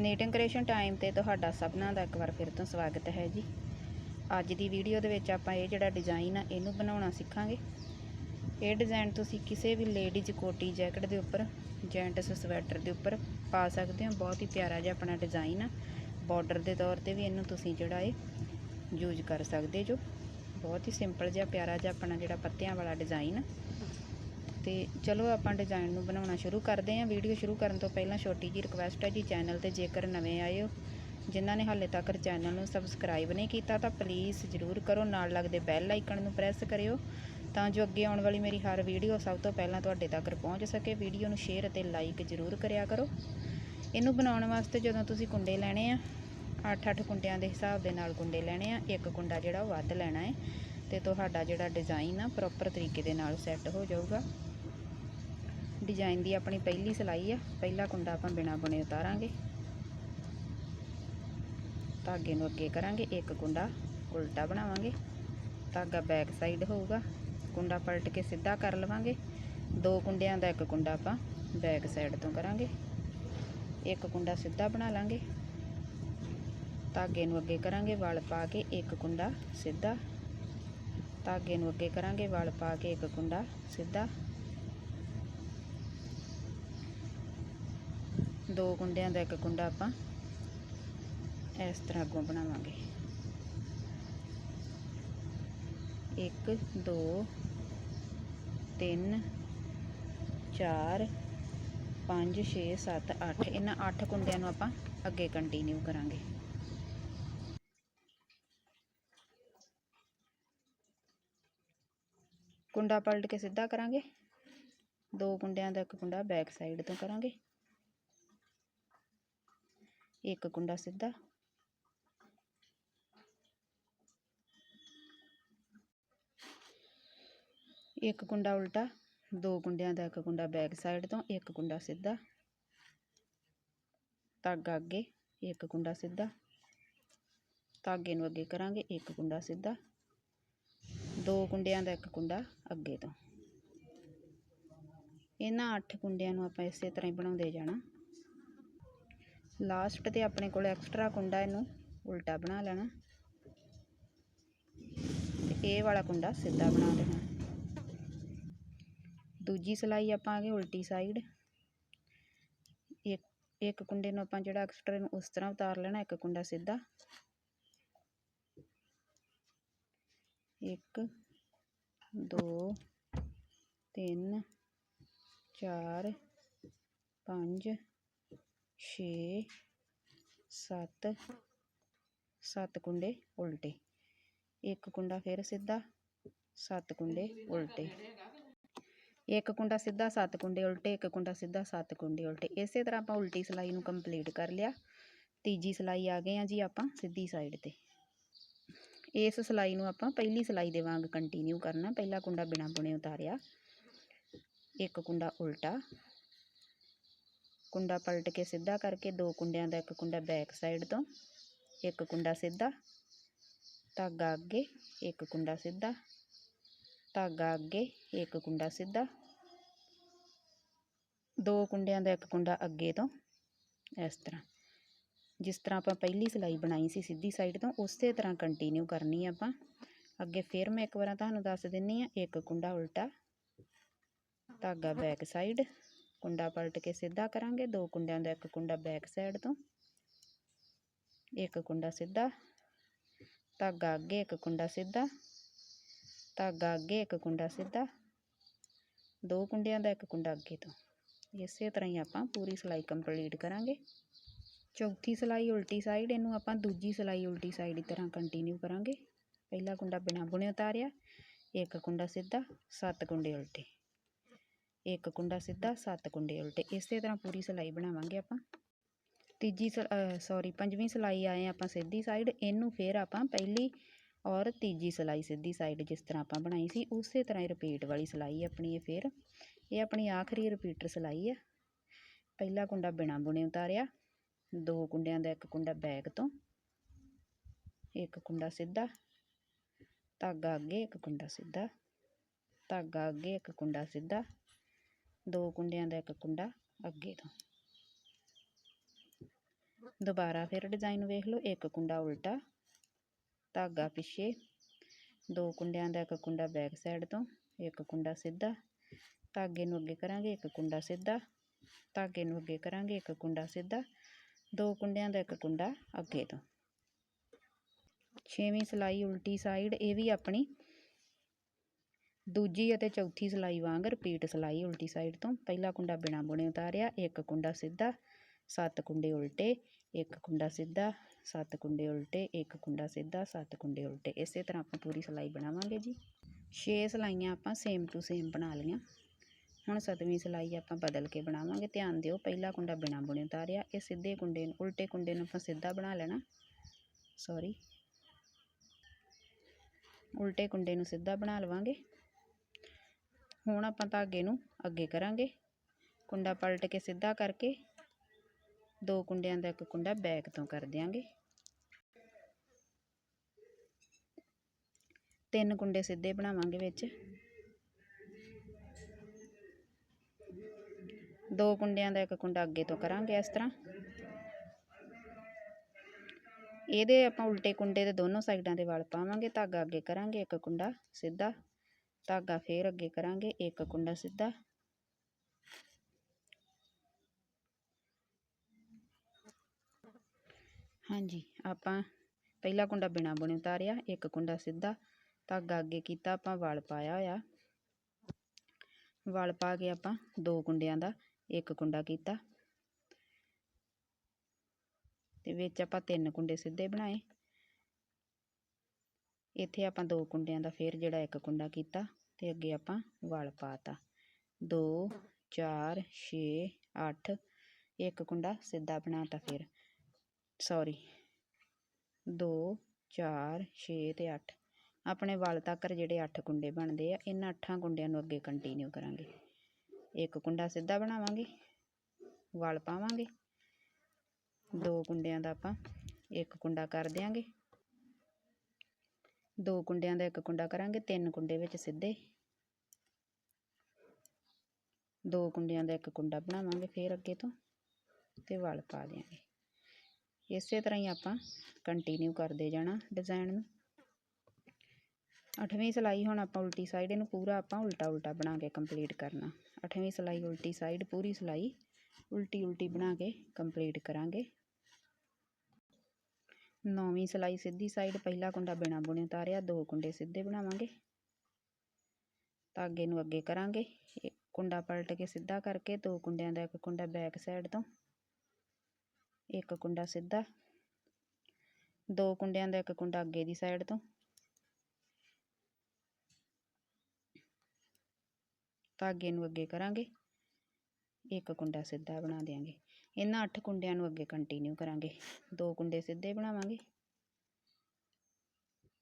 Knitting creation time ਤੇ ਤੁਹਾਡਾ ਸਭਨਾਂ ਦਾ ਇੱਕ ਵਾਰ ਫਿਰ ਤੋਂ ਸਵਾਗਤ ਹੈ ਜੀ। ਅੱਜ ਦੀ ਵੀਡੀਓ ਦੇ ਵਿੱਚ ਆਪਾਂ ਇਹ ਜਿਹੜਾ ਡਿਜ਼ਾਈਨ ਆ, ਇਹਨੂੰ ਬਣਾਉਣਾ ਸਿੱਖਾਂਗੇ। ਇਹ ਡਿਜ਼ਾਈਨ ਤੁਸੀਂ ਕਿਸੇ ਵੀ ਲੇਡੀਜ਼ ਕੋਟੀ ਜੈਕਟ ਦੇ ਉੱਪਰ ਜੈਂਟਸ ਸਵੈਟਰ ਦੇ ਉੱਪਰ ਪਾ ਸਕਦੇ ਹੋ। ਬਹੁਤ ਹੀ ਪਿਆਰਾ ਜਿਹਾ ਆਪਣਾ ਡਿਜ਼ਾਈਨ ਆ। ਬਾਰਡਰ ਦੇ ਤੌਰ ਤੇ ਵੀ ਇਹਨੂੰ ਤੁਸੀਂ ਜਿਹੜਾ ਇਹ ਯੂਜ਼ ਕਰ ਸਕਦੇ ਜੋ। ਬਹੁਤ ਹੀ ਸਿੰਪਲ ਜਿਹਾ ਪਿਆਰਾ ਜਿਹਾ ਆਪਣਾ ਜਿਹੜਾ ਪੱਤਿਆਂ ਵਾਲਾ ਡਿਜ਼ਾਈਨ ਤੇ ਚਲੋ ਆਪਾਂ ਡਿਜ਼ਾਈਨ ਨੂੰ ਬਣਾਉਣਾ ਸ਼ੁਰੂ ਕਰਦੇ ਹਾਂ। ਵੀਡੀਓ ਸ਼ੁਰੂ ਕਰਨ ਤੋਂ ਪਹਿਲਾਂ ਛੋਟੀ ਜੀ ਰਿਕੁਐਸਟ ਹੈ ਜੀ ਚੈਨਲ ਤੇ ਜੇਕਰ ਨਵੇਂ ਆਏ ਹੋ, ਜਿਨ੍ਹਾਂ ਨੇ ਹਾਲੇ ਤੱਕ ਚੈਨਲ ਨੂੰ ਸਬਸਕ੍ਰਾਈਬ ਨਹੀਂ ਕੀਤਾ ਤਾਂ ਪਲੀਜ਼ ਜ਼ਰੂਰ ਕਰੋ। ਨਾਲ ਲੱਗਦੇ ਬੈਲ ਆਈਕਨ ਨੂੰ ਪ੍ਰੈਸ ਕਰਿਓ ਤਾਂ ਜੋ ਅੱਗੇ ਆਉਣ ਵਾਲੀ ਮੇਰੀ ਹਰ ਵੀਡੀਓ ਸਭ ਤੋਂ ਪਹਿਲਾਂ ਤੁਹਾਡੇ ਤੱਕ ਪਹੁੰਚ ਸਕੇ। ਵੀਡੀਓ ਨੂੰ ਸ਼ੇਅਰ ਅਤੇ ਲਾਈਕ ਜ਼ਰੂਰ ਕਰਿਆ ਕਰੋ। ਇਹਨੂੰ ਬਣਾਉਣ ਵਾਸਤੇ ਜਦੋਂ ਤੁਸੀਂ ਕੁੰਡੇ ਲੈਣੇ ਆ 8-8 ਕੁੰਡਿਆਂ ਦੇ ਹਿਸਾਬ ਦੇ ਨਾਲ ਕੁੰਡੇ ਲੈਣੇ ਆ, ਇੱਕ ਕੁੰਡਾ ਜਿਹੜਾ ਉਹ ਵੱਧ ਲੈਣਾ ਹੈ ਤੇ ਤੁਹਾਡਾ ਜਿਹੜਾ ਡਿਜ਼ਾਈਨ ਆ ਪ੍ਰੋਪਰ ਤਰੀਕੇ ਦੇ ਨਾਲ ਸੈੱਟ ਹੋ ਜਾਊਗਾ। ਡਿਜ਼ਾਈਨ ਦੀ ਆਪਣੀ ਪਹਿਲੀ ਸਿਲਾਈ ਆ। ਪਹਿਲਾ ਕੁੰਡਾ ਆਪਾਂ ਬਿਨਾ ਬੁਣੇ ਉਤਾਰਾਂਗੇ। ਧਾਗੇ ਨੂੰ ਅੱਗੇ ਕਰਾਂਗੇ। ਇੱਕ ਕੁੰਡਾ ਉਲਟਾ ਬਣਾਵਾਂਗੇ। ਧਾਗਾ ਬੈਕ ਸਾਈਡ ਹੋਊਗਾ। ਕੁੰਡਾ ਪਲਟ ਕੇ ਸਿੱਧਾ ਕਰ ਲਵਾਂਗੇ। ਦੋ ਕੁੰਡਿਆਂ ਦਾ ਇੱਕ ਕੁੰਡਾ ਆਪਾਂ ਬੈਕ ਸਾਈਡ ਤੋਂ ਕਰਾਂਗੇ। ਇੱਕ ਕੁੰਡਾ ਸਿੱਧਾ ਬਣਾ ਲਾਂਗੇ। ਧਾਗੇ ਨੂੰ ਅੱਗੇ ਕਰਾਂਗੇ। ਵਲ ਪਾ ਕੇ ਇੱਕ ਕੁੰਡਾ ਸਿੱਧਾ। ਧਾਗੇ ਨੂੰ ਅੱਗੇ ਕਰਾਂਗੇ। ਵਲ ਪਾ ਕੇ ਇੱਕ ਕੁੰਡਾ ਸਿੱਧਾ। ਦੋ ਕੁੰਡਿਆਂ ਦਾ ਇੱਕ ਕੁੰਡਾ ਆਪਾਂ ਇਸ ਤਰ੍ਹਾਂ ਅੱਗੋਂ ਬਣਾਵਾਂਗੇ। ਇੱਕ, ਦੋ, ਤਿੰਨ, ਚਾਰ, ਪੰਜ, ਛੇ, ਸੱਤ, ਅੱਠ। ਇਹਨਾਂ ਅੱਠ ਕੁੰਡਿਆਂ ਨੂੰ ਆਪਾਂ ਅੱਗੇ ਕੰਟੀਨਿਊ ਕਰਾਂਗੇ। ਕੁੰਡਾ ਪਲਟ ਕੇ ਸਿੱਧਾ ਕਰਾਂਗੇ। ਦੋ ਕੁੰਡਿਆਂ ਦਾ ਇੱਕ ਕੁੰਡਾ ਬੈਕ ਸਾਈਡ ਤੋਂ ਕਰਾਂਗੇ। ਇੱਕ ਕੁੰਡਾ ਸਿੱਧਾ। ਇੱਕ ਕੁੰਡਾ ਉਲਟਾ, ਦੋ ਕੁੰਡਿਆਂ ਦਾ ਇੱਕ ਕੁੰਡਾ ਬੈਕ ਸਾਈਡ ਤੋਂ, ਇੱਕ ਕੁੰਡਾ ਸਿੱਧਾ। ਧਾਗਾ ਅੱਗੇ, ਇੱਕ ਕੁੰਡਾ ਸਿੱਧਾ। ਧਾਗੇ ਨੂੰ ਅੱਗੇ ਕਰਾਂਗੇ, ਇੱਕ ਕੁੰਡਾ ਸਿੱਧਾ। ਦੋ ਕੁੰਡਿਆਂ ਦਾ ਇੱਕ ਕੁੰਡਾ ਅੱਗੇ ਤੋਂ। ਇਹਨਾਂ ਅੱਠ ਕੁੰਡਿਆਂ ਨੂੰ ਆਪਾਂ ਇਸੇ ਤਰ੍ਹਾਂ ਹੀ ਬਣਾਉਂਦੇ ਜਾਣਾ। ਲਾਸਟ ਤੇ ਆਪਣੇ ਕੋਲ ਐਕਸਟਰਾ ਕੁੰਡਾ ਇਹਨੂੰ ਉਲਟਾ ਬਣਾ ਲੈਣਾ। ਤੇ ਇਹ ਵਾਲਾ ਕੁੰਡਾ ਸਿੱਧਾ ਬਣਾ ਦੇਣਾ ਦੂਜੀ ਸਲਾਈ ਆਪਾਂ ਆ ਗਏ ਉਲਟੀ ਸਾਈਡ। ਇੱਕ ਇੱਕ ਕੁੰਡੇ ਨੂੰ ਆਪਾਂ ਜਿਹੜਾ ਐਕਸਟਰਾ ਨੂੰ ਉਸ ਤਰ੍ਹਾਂ ਉਤਾਰ ਲੈਣਾ, ਇੱਕ ਕੁੰਡਾ ਸਿੱਧਾ। ਇੱਕ, ਦੋ, ਤਿੰਨ, ਚਾਰ, ਪੰਜ ਛੇ, ਸੱਤ ਸੱਤ ਕੁੰਡੇ ਉਲਟੇ। ਇੱਕ ਕੁੰਡਾ ਫਿਰ ਸਿੱਧਾ, ਸੱਤ ਕੁੰਡੇ ਉਲਟੇ। ਇੱਕ ਕੁੰਡਾ ਸਿੱਧਾ, ਸੱਤ ਕੁੰਡੇ ਉਲਟੇ, ਇੱਕ ਕੁੰਡਾ ਸਿੱਧਾ, ਸੱਤ ਕੁੰਡੇ ਉਲਟੇ। ਇਸੇ ਤਰ੍ਹਾਂ ਆਪਾਂ ਉਲਟੀ ਸਲਾਈ ਨੂੰ ਕੰਪਲੀਟ ਕਰ ਲਿਆ। ਤੀਜੀ ਸਲਾਈ ਆ ਗਏ ਆ ਜੀ ਆਪਾਂ ਸਿੱਧੀ ਸਾਈਡ ਤੇ। ਇਸ ਸਲਾਈ ਨੂੰ ਆਪਾਂ ਪਹਿਲੀ ਸਲਾਈ ਦੇ ਵਾਂਗ ਕੰਟੀਨਿਊ ਕਰਨਾ। ਪਹਿਲਾ ਕੁੰਡਾ ਬਿਨਾ ਬੁਣੇ ਉਤਾਰਿਆ। ਇੱਕ ਕੁੰਡਾ ਉਲਟਾ। ਕੁੰਡਾ ਪਲਟ ਕੇ ਸਿੱਧਾ ਕਰਕੇ ਦੋ ਕੁੰਡਿਆਂ ਦਾ ਇੱਕ ਕੁੰਡਾ ਬੈਕ ਸਾਈਡ ਤੋਂ, ਇੱਕ ਕੁੰਡਾ ਸਿੱਧਾ, ਧਾਗਾ ਅੱਗੇ ਇੱਕ ਕੁੰਡਾ ਸਿੱਧਾ, ਧਾਗਾ ਅੱਗੇ ਇੱਕ ਕੁੰਡਾ ਸਿੱਧਾ, ਦੋ ਕੁੰਡਿਆਂ ਦਾ ਇੱਕ ਕੁੰਡਾ ਅੱਗੇ ਤੋਂ ਇਸ ਤਰ੍ਹਾਂ। ਜਿਸ ਤਰ੍ਹਾਂ ਆਪਾਂ ਪਹਿਲੀ ਸਿਲਾਈ ਬਣਾਈ ਸੀ ਸਿੱਧੀ ਸਾਈਡ ਤੋਂ, ਉਸੇ ਤਰ੍ਹਾਂ ਕੰਟੀਨਿਊ ਕਰਨੀ ਆਪਾਂ। ਅੱਗੇ ਫਿਰ ਮੈਂ ਇੱਕ ਵਾਰ ਤੁਹਾਨੂੰ ਦੱਸ ਦਿੰਨੀ ਆ, ਇੱਕ ਕੁੰਡਾ ਉਲਟਾ, ਧਾਗਾ ਬੈਕ ਸਾਈਡ ਕੁੰਡਾ ਪਲਟ ਕੇ ਸਿੱਧਾ ਕਰਾਂਗੇ। ਦੋ ਕੁੰਡਿਆਂ ਦਾ ਇੱਕ ਕੁੰਡਾ ਬੈਕ ਸਾਈਡ ਤੋਂ, ਇੱਕ ਕੁੰਡਾ ਸਿੱਧਾ, ਧਾਗਾ ਅੱਗੇ ਇੱਕ ਕੁੰਡਾ ਸਿੱਧਾ, ਧਾਗਾ ਅੱਗੇ ਇੱਕ ਕੁੰਡਾ ਸਿੱਧਾ, ਦੋ ਕੁੰਡਿਆਂ ਦਾ ਇੱਕ ਕੁੰਡਾ ਅੱਗੇ ਤੋਂ। ਇਸੇ ਤਰ੍ਹਾਂ ਹੀ ਆਪਾਂ ਪੂਰੀ ਸਿਲਾਈ ਕੰਪਲੀਟ ਕਰਾਂਗੇ। ਚੌਥੀ ਸਿਲਾਈ ਉਲਟੀ ਸਾਈਡ ਇਹਨੂੰ ਆਪਾਂ ਦੂਜੀ ਸਿਲਾਈ ਉਲਟੀ ਸਾਈਡ ਦੀ ਤਰ੍ਹਾਂ ਕੰਟੀਨਿਊ ਕਰਾਂਗੇ। ਪਹਿਲਾ ਕੁੰਡਾ ਬਿਨਾ ਬੁਣੇ ਉਤਾਰਿਆ, ਇੱਕ ਕੁੰਡਾ ਸਿੱਧਾ, ਸੱਤ ਕੁੰਡੇ ਉਲਟੇ। ਇੱਕ ਕੁੰਡਾ ਸਿੱਧਾ, ਸੱਤ ਕੁੰਡੇ ਉਲਟੇ। ਇਸੇ ਤਰ੍ਹਾਂ ਪੂਰੀ ਸਿਲਾਈ ਬਣਾਵਾਂਗੇ ਆਪਾਂ। ਤੀਜੀ ਸੌਰੀ ਪੰਜਵੀਂ ਸਿਲਾਈ ਆਏ ਆਪਾਂ ਸਿੱਧੀ ਸਾਈਡ ਇਹਨੂੰ ਫਿਰ ਆਪਾਂ ਪਹਿਲੀ ਔਰ ਤੀਜੀ ਸਿਲਾਈ ਸਿੱਧੀ ਸਾਈਡ ਜਿਸ ਤਰ੍ਹਾਂ ਆਪਾਂ ਬਣਾਈ ਸੀ, ਉਸੇ ਤਰ੍ਹਾਂ ਹੀ ਰਿਪੀਟ ਵਾਲੀ ਸਿਲਾਈ ਆਪਣੀ ਇਹ ਫਿਰ। ਇਹ ਆਪਣੀ ਆਖਰੀ ਰਿਪੀਟਰ ਸਿਲਾਈ ਹੈ ਪਹਿਲਾ ਕੁੰਡਾ ਬਿਨਾ ਬੁਣੇ ਉਤਾਰਿਆ। ਦੋ ਕੁੰਡਿਆਂ ਦਾ ਇੱਕ ਕੁੰਡਾ ਬੈਕ ਤੋਂ। ਇੱਕ ਕੁੰਡਾ ਸਿੱਧਾ। ਧਾਗਾ ਅੱਗੇ ਇੱਕ ਕੁੰਡਾ ਸਿੱਧਾ। ਧਾਗਾ ਅੱਗੇ ਇੱਕ ਕੁੰਡਾ ਸਿੱਧਾ। ਦੋ ਕੁੰਡਿਆਂ ਦਾ ਇੱਕ ਕੁੰਡਾ ਅੱਗੇ ਤੋਂ। ਦੁਬਾਰਾ ਫਿਰ ਡਿਜ਼ਾਈਨ ਵੇਖ ਲਓ, ਇੱਕ ਕੁੰਡਾ ਉਲਟਾ, ਧਾਗਾ ਪਿੱਛੇ, ਦੋ ਕੁੰਡਿਆਂ ਦਾ ਇੱਕ ਕੁੰਡਾ ਬੈਕ ਸਾਈਡ ਤੋਂ, ਇੱਕ ਕੁੰਡਾ ਸਿੱਧਾ, ਧਾਗੇ ਨੂੰ ਅੱਗੇ ਕਰਾਂਗੇ, ਇੱਕ ਕੁੰਡਾ ਸਿੱਧਾ, ਧਾਗੇ ਨੂੰ ਅੱਗੇ ਕਰਾਂਗੇ, ਇੱਕ ਕੁੰਡਾ ਸਿੱਧਾ, ਦੋ ਕੁੰਡਿਆਂ ਦਾ ਇੱਕ ਕੁੰਡਾ ਅੱਗੇ ਤੋਂ। ਛੇਵੀਂ ਸਲਾਈ ਉਲਟੀ ਸਾਈਡ ਇਹ ਵੀ ਆਪਣੀ ਦੂਜੀ ਅਤੇ ਚੌਥੀ ਸਿਲਾਈ ਵਾਂਗ ਰਿਪੀਟ ਸਿਲਾਈ ਉਲਟੀ ਸਾਈਡ ਤੋਂ ਪਹਿਲਾ ਕੁੰਡਾ ਬਿਨਾ ਬੁਣੇ ਉਤਾਰਿਆ, ਇੱਕ ਕੁੰਡਾ ਸਿੱਧਾ, ਸੱਤ ਕੁੰਡੇ ਉਲਟੇ, ਇੱਕ ਕੁੰਡਾ ਸਿੱਧਾ, ਸੱਤ ਕੁੰਡੇ ਉਲਟੇ, ਇੱਕ ਕੁੰਡਾ ਸਿੱਧਾ, ਸੱਤ ਕੁੰਡੇ ਉਲਟੇ। ਇਸੇ ਤਰ੍ਹਾਂ ਆਪਾਂ ਪੂਰੀ ਸਿਲਾਈ ਬਣਾਵਾਂਗੇ ਜੀ। 6 ਸਿਲਾਈਆਂ ਆਪਾਂ ਸੇਮ ਟੂ ਸੇਮ ਬਣਾ ਲਈਆਂ। ਹੁਣ ਸਤਵੀਂ ਸਿਲਾਈ ਆਪਾਂ ਬਦਲ ਕੇ ਬਣਾਵਾਂਗੇ। ਧਿਆਨ ਦਿਓ, ਪਹਿਲਾ ਕੁੰਡਾ ਬਿਨਾ ਬੁਣੇ ਉਤਾਰਿਆ, ਇਹ ਸਿੱਧੇ ਕੁੰਡੇ ਨੂੰ, ਉਲਟੇ ਕੁੰਡੇ ਨੂੰ ਆਪਾਂ ਸਿੱਧਾ ਬਣਾ ਲੈਣਾ। ਸੌਰੀ ਉਲਟੇ ਕੁੰਡੇ ਨੂੰ ਸਿੱਧਾ ਬਣਾ ਲਵਾਂਗੇ। ਹੁਣ ਆਪਾਂ ਧਾਗੇ ਨੂੰ ਅੱਗੇ ਕਰਾਂਗੇ। ਕੁੰਡਾ ਪਲਟ ਕੇ ਸਿੱਧਾ ਕਰਕੇ ਦੋ ਕੁੰਡਿਆਂ ਦਾ ਇੱਕ ਕੁੰਡਾ ਬੈਕ ਤੋਂ ਕਰ ਦਿਆਂਗੇ। ਤਿੰਨ ਕੁੰਡੇ ਸਿੱਧੇ ਬਣਾਵਾਂਗੇ ਵਿੱਚ। ਦੋ ਕੁੰਡਿਆਂ ਦਾ ਇੱਕ ਕੁੰਡਾ ਅੱਗੇ ਤੋਂ ਕਰਾਂਗੇ ਇਸ ਤਰ੍ਹਾਂ। ਇਹਦੇ ਆਪਾਂ ਉਲਟੇ ਕੁੰਡੇ ਦੇ ਦੋਨੋਂ ਸਾਈਡਾਂ ਦੇ ਵਲ ਪਾਵਾਂਗੇ, ਧਾਗਾ ਅੱਗੇ ਕਰਾਂਗੇ, ਇੱਕ ਕੁੰਡਾ ਸਿੱਧਾ। ਧਾਗਾ ਫੇਰ ਅੱਗੇ ਕਰਾਂਗੇ, ਇੱਕ ਕੁੰਡਾ ਸਿੱਧਾ। ਹਾਂਜੀ, ਆਪਾਂ ਪਹਿਲਾ ਕੁੰਡਾ ਬਿਨਾ ਬੁਣੇ ਉਤਾਰਿਆ, ਇੱਕ ਕੁੰਡਾ ਸਿੱਧਾ। ਧਾਗਾ ਅੱਗੇ ਕੀਤਾ, ਆਪਾਂ ਵਲ ਪਾਇਆ ਹੋਇਆ। ਵਲ ਪਾ ਕੇ ਆਪਾਂ ਦੋ ਕੁੰਡਿਆਂ ਦਾ ਇੱਕ ਕੁੰਡਾ ਕੀਤਾ। ਤੇ ਵਿੱਚ ਆਪਾਂ ਤਿੰਨ ਕੁੰਡੇ ਸਿੱਧੇ ਬਣਾਏ। ਇੱਥੇ ਆਪਾਂ ਦੋ ਕੁੰਡਿਆਂ ਦਾ ਫੇਰ ਜਿਹੜਾ ਇੱਕ ਕੁੰਡਾ ਕੀਤਾ ਤੇ ਅੱਗੇ ਆਪਾਂ ਵਲ ਪਾਤਾ। 2 4 6 8 ਇੱਕ ਕੁੰਡਾ ਸਿੱਧਾ ਬਣਾਤਾ ਫਿਰ। ਸੌਰੀ 2 4 6 ਤੇ 8 ਆਪਣੇ ਵਲ ਤੱਕ ਜਿਹੜੇ 8 ਕੁੰਡੇ ਬਣਦੇ ਆ, ਇਹਨਾਂ 8 ਕੁੰਡਿਆਂ ਨੂੰ ਅੱਗੇ ਕੰਟੀਨਿਊ ਕਰਾਂਗੇ। ਇੱਕ ਕੁੰਡਾ ਸਿੱਧਾ ਬਣਾਵਾਂਗੇ, ਵਲ ਪਾਵਾਂਗੇ। ਦੋ ਕੁੰਡਿਆਂ ਦਾ ਆਪਾਂ ਇੱਕ ਕੁੰਡਾ ਕਰ ਦਿਆਂਗੇ। ਦੋ ਕੁੰਡਿਆਂ ਦਾ ਇੱਕ ਕੁੰਡਾ ਕਰਾਂਗੇ, ਤਿੰਨ ਕੁੰਡੇ ਵਿੱਚ ਸਿੱਧੇ। ਦੋ ਕੁੰਡਿਆਂ ਦਾ ਇੱਕ ਕੁੰਡਾ ਬਣਾਵਾਂਗੇ ਫੇਰ ਅੱਗੇ ਤੋਂ ਤੇ ਵਲ ਪਾ ਦਿਆਂਗੇ। ਇਸੇ ਤਰ੍ਹਾਂ ਹੀ ਆਪਾਂ ਕੰਟੀਨਿਊ ਕਰਦੇ ਜਾਣਾ ਡਿਜ਼ਾਈਨ ਨੂੰ। ਅੱਠਵੀਂ ਸਲਾਈ ਹੁਣ ਆਪਾਂ ਉਲਟੀ ਸਾਈਡ ਇਹਨੂੰ ਪੂਰਾ ਆਪਾਂ ਉਲਟਾ ਉਲਟਾ ਬਣਾ ਕੇ ਕੰਪਲੀਟ ਕਰਨਾ। ਅੱਠਵੀਂ ਸਲਾਈ, ਉਲਟੀ ਸਾਈਡ ਪੂਰੀ ਸਲਾਈ ਉਲਟੀ ਉਲਟੀ ਬਣਾ ਕੇ ਕੰਪਲੀਟ ਕਰਾਂਗੇ। ਨੌਵੀਂ ਸਲਾਈ ਸਿੱਧੀ ਸਾਈਡ ਪਹਿਲਾ ਕੁੰਡਾ ਬਿਨਾ ਬੁਣੇ ਉਤਾਰਿਆ, ਦੋ ਕੁੰਡੇ ਸਿੱਧੇ ਬਣਾਵਾਂਗੇ। ਧਾਗੇ ਨੂੰ ਅੱਗੇ ਕਰਾਂਗੇ। ਕੁੰਡਾ ਪਲਟ ਕੇ ਸਿੱਧਾ ਕਰਕੇ, ਦੋ ਕੁੰਡਿਆਂ ਦਾ ਇੱਕ ਕੁੰਡਾ ਬੈਕ ਸਾਈਡ ਤੋਂ। ਇੱਕ ਕੁੰਡਾ ਸਿੱਧਾ। ਦੋ ਕੁੰਡਿਆਂ ਦਾ ਇੱਕ ਕੁੰਡਾ ਅੱਗੇ ਦੀ ਸਾਈਡ ਤੋਂ। ਧਾਗੇ ਨੂੰ ਅੱਗੇ ਕਰਾਂਗੇ। ਇੱਕ ਕੁੰਡਾ ਸਿੱਧਾ ਬਣਾ ਦੇਾਂਗੇ ਇਹਨਾਂ 8 ਕੁੰਡਿਆਂ ਨੂੰ ਅੱਗੇ ਕੰਟੀਨਿਊ ਕਰਾਂਗੇ। ਦੋ ਕੁੰਡੇ ਸਿੱਧੇ ਬਣਾਵਾਂਗੇ,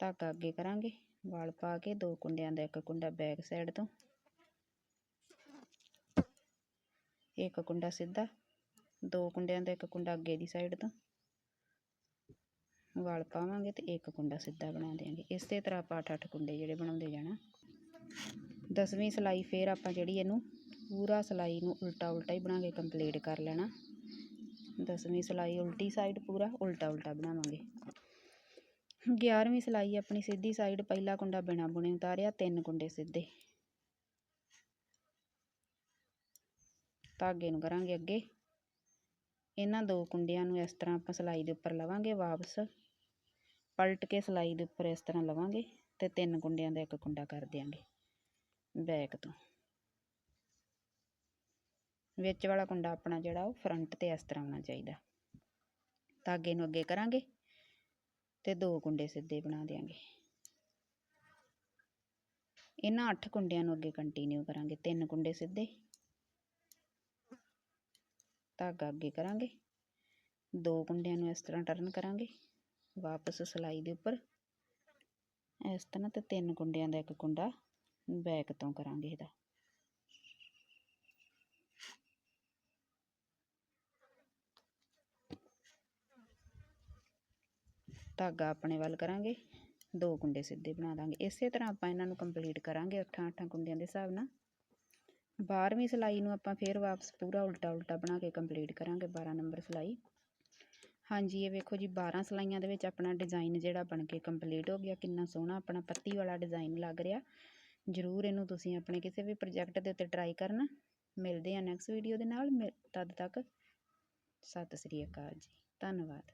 ਧਾਗਾ ਅੱਗੇ ਕਰਾਂਗੇ, ਵਾਲ ਪਾ ਕੇ ਦੋ ਕੁੰਡਿਆਂ ਦਾ ਇੱਕ ਕੁੰਡਾ ਬੈਕ ਸਾਈਡ ਤੋਂ, ਇੱਕ ਕੁੰਡਾ ਸਿੱਧਾ, ਦੋ ਕੁੰਡਿਆਂ ਦਾ ਇੱਕ ਕੁੰਡਾ ਅੱਗੇ ਦੀ ਸਾਈਡ ਤੋਂ, ਵਾਲ ਪਾਵਾਂਗੇ ਤੇ ਇੱਕ ਕੁੰਡਾ ਸਿੱਧਾ ਬਣਾ ਦੇਾਂਗੇ ਇਸੇ ਤਰ੍ਹਾਂ ਆਪਾਂ 8-8 ਕੁੰਡੇ ਜਿਹੜੇ ਬਣਾਉਂਦੇ ਜਾਣਾ। ਦਸਵੀਂ ਸਲਾਈ ਫੇਰ ਆਪਾਂ ਜਿਹੜੀ ਇਹਨੂੰ ਪੂਰਾ ਸਲਾਈ ਨੂੰ ਉਲਟਾ ਉਲਟਾ ਹੀ ਬਣਾ ਕੇ ਕੰਪਲੀਟ ਕਰ ਲੈਣਾ। ਦਸਵੀਂ ਸਿਲਾਈ ਉਲਟੀ ਸਾਈਡ ਪੂਰਾ ਉਲਟਾ ਉਲਟਾ ਬਣਾਵਾਂਗੇ। 11ਵੀਂ ਸਿਲਾਈ ਆਪਣੀ ਸਿੱਧੀ ਸਾਈਡ ਪਹਿਲਾ ਕੁੰਡਾ ਬਿਨਾ ਬੁਣੇ ਉਤਾਰਿਆ, ਤਿੰਨ ਕੁੰਡੇ ਸਿੱਧੇ। ਧਾਗੇ ਨੂੰ ਕਰਾਂਗੇ ਅੱਗੇ। ਇਹਨਾਂ ਦੋ ਕੁੰਡਿਆਂ ਨੂੰ ਇਸ ਤਰ੍ਹਾਂ ਆਪਾਂ ਸਿਲਾਈ ਦੇ ਉੱਪਰ ਲਵਾਂਗੇ ਵਾਪਸ। ਪਲਟ ਕੇ ਸਿਲਾਈ ਦੇ ਉੱਪਰ ਇਸ ਤਰ੍ਹਾਂ ਲਵਾਂਗੇ ਤੇ ਤਿੰਨ ਕੁੰਡਿਆਂ ਦਾ ਇੱਕ ਕੁੰਡਾ ਕਰ ਦਿਆਂਗੇ ਬੈਕ ਤੋਂ। ਵਿੱਚ ਵਾਲਾ ਕੁੰਡਾ ਆਪਣਾ ਜਿਹੜਾ ਉਹ ਫਰੰਟ ਤੇ ਇਸ ਤਰ੍ਹਾਂ ਹੋਣਾ ਚਾਹੀਦਾ। ਧਾਗੇ ਨੂੰ ਅੱਗੇ ਕਰਾਂਗੇ ਤੇ ਦੋ ਕੁੰਡੇ ਸਿੱਧੇ ਬਣਾ ਦੇਾਂਗੇ ਇਹਨਾਂ 8 ਕੁੰਡਿਆਂ ਨੂੰ ਅੱਗੇ ਕੰਟੀਨਿਊ ਕਰਾਂਗੇ, ਤਿੰਨ ਕੁੰਡੇ ਸਿੱਧੇ। ਧਾਗਾ ਅੱਗੇ ਕਰਾਂਗੇ। ਦੋ ਕੁੰਡਿਆਂ ਨੂੰ ਇਸ ਤਰ੍ਹਾਂ ਟਰਨ ਕਰਾਂਗੇ, ਵਾਪਸ ਸਲਾਈ ਦੇ ਉੱਪਰ। ਇਸ ਤਰ੍ਹਾਂ ਤੇ ਤਿੰਨ ਕੁੰਡਿਆਂ ਦਾ ਇੱਕ ਕੁੰਡਾ ਬੈਕ ਤੋਂ ਕਰਾਂਗੇ ਇਹਦਾ। ਧਾਗਾ ਆਪਣੇ ਵੱਲ ਕਰਾਂਗੇ, ਦੋ ਕੁੰਡੇ ਸਿੱਧੇ ਬਣਾ ਦਾਂਗੇ। ਇਸੇ ਤਰ੍ਹਾਂ ਆਪਾਂ ਇਹਨਾਂ ਨੂੰ ਕੰਪਲੀਟ ਕਰਾਂਗੇ ਅੱਠਾਂ ਅੱਠਾਂ ਕੁੰਡਿਆਂ ਦੇ ਹਿਸਾਬ ਨਾਲ। 12ਵੀਂ ਸਲਾਈ ਨੂੰ ਆਪਾਂ ਫੇਰ ਵਾਪਸ ਪੂਰਾ ਉਲਟਾ ਉਲਟਾ ਬਣਾ ਕੇ ਕੰਪਲੀਟ ਕਰਾਂਗੇ 12 ਨੰਬਰ ਸਲਾਈ। ਹਾਂਜੀ, ਇਹ ਵੇਖੋ ਜੀ 12 ਸਲਾਈਆਂ ਦੇ ਵਿੱਚ ਆਪਣਾ ਡਿਜ਼ਾਈਨ ਜਿਹੜਾ ਬਣ ਕੇ ਕੰਪਲੀਟ ਹੋ ਗਿਆ, ਕਿੰਨਾ ਸੋਹਣਾ ਆਪਣਾ ਪੱਤੀ ਵਾਲਾ ਡਿਜ਼ਾਈਨ ਲੱਗ ਰਿਹਾ। ਜ਼ਰੂਰ ਇਹਨੂੰ ਤੁਸੀਂ ਆਪਣੇ ਕਿਸੇ ਵੀ ਪ੍ਰੋਜੈਕਟ ਦੇ ਉੱਤੇ ਟਰਾਈ ਕਰਨਾ। ਮਿਲਦੇ ਆ ਨੈਕਸਟ ਵੀਡੀਓ ਦੇ ਨਾਲ, ਮਿ- ਤਦ ਤੱਕ ਸਤਿ ਸ੍ਰੀ ਅਕਾਲ ਜੀ, ਧੰਨਵਾਦ।